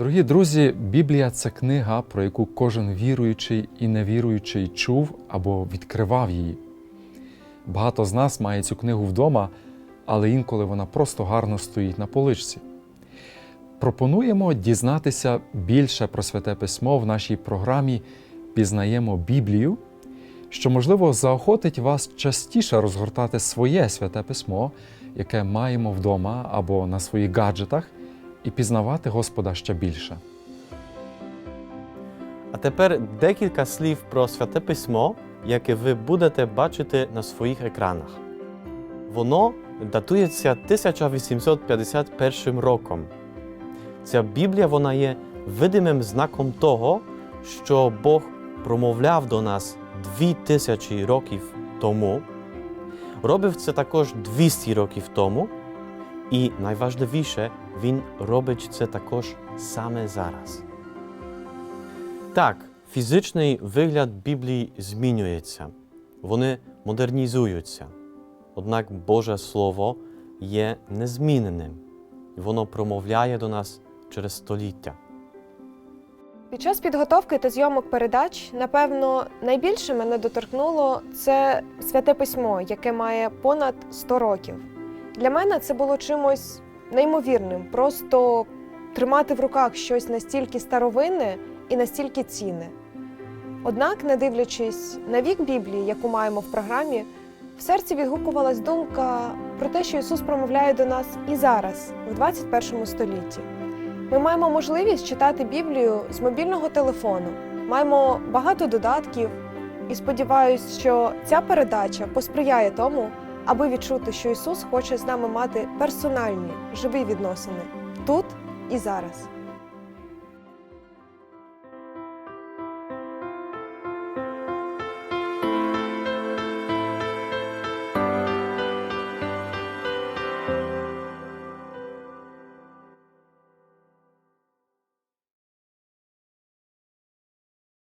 Дорогі друзі, Біблія це книга, про яку кожен віруючий і невіруючий чув або відкривав її. Багато з нас має цю книгу вдома, але інколи вона просто гарно стоїть на поличці. Пропонуємо дізнатися більше про Святе Письмо в нашій програмі Пізнаємо Біблію, що, можливо, заохотить вас частіше розгортати своє святе письмо, яке маємо вдома або на своїх гаджетах, і пізнавати Господа ще більше. А тепер декілька слів про святе письмо, яке ви будете бачити на своїх екранах. Воно датується 1851 роком. Ця Біблія вона є видимим знаком того, що Бог промовляв до нас 2000 років тому, робив це також 200 років тому, і найважливіше, Він робить це також саме зараз. Так, фізичний вигляд Біблії змінюється, вони модернізуються. Однак Боже Слово є незміненим, воно промовляє до нас через століття. Під час підготовки та зйомок передач, напевно, найбільше мене доторкнуло це святе письмо, яке має понад 100 років. Для мене це було чимось неймовірним, просто тримати в руках щось настільки старовинне і настільки цінне. Однак, не дивлячись на вік Біблії, яку маємо в програмі, в серці відгукувалась думка про те, що Ісус промовляє до нас і зараз, в 21 столітті. Ми маємо можливість читати Біблію з мобільного телефону, маємо багато додатків, і сподіваюся, що ця передача посприяє тому, аби відчути, що Ісус хоче з нами мати персональні живі відносини тут і зараз.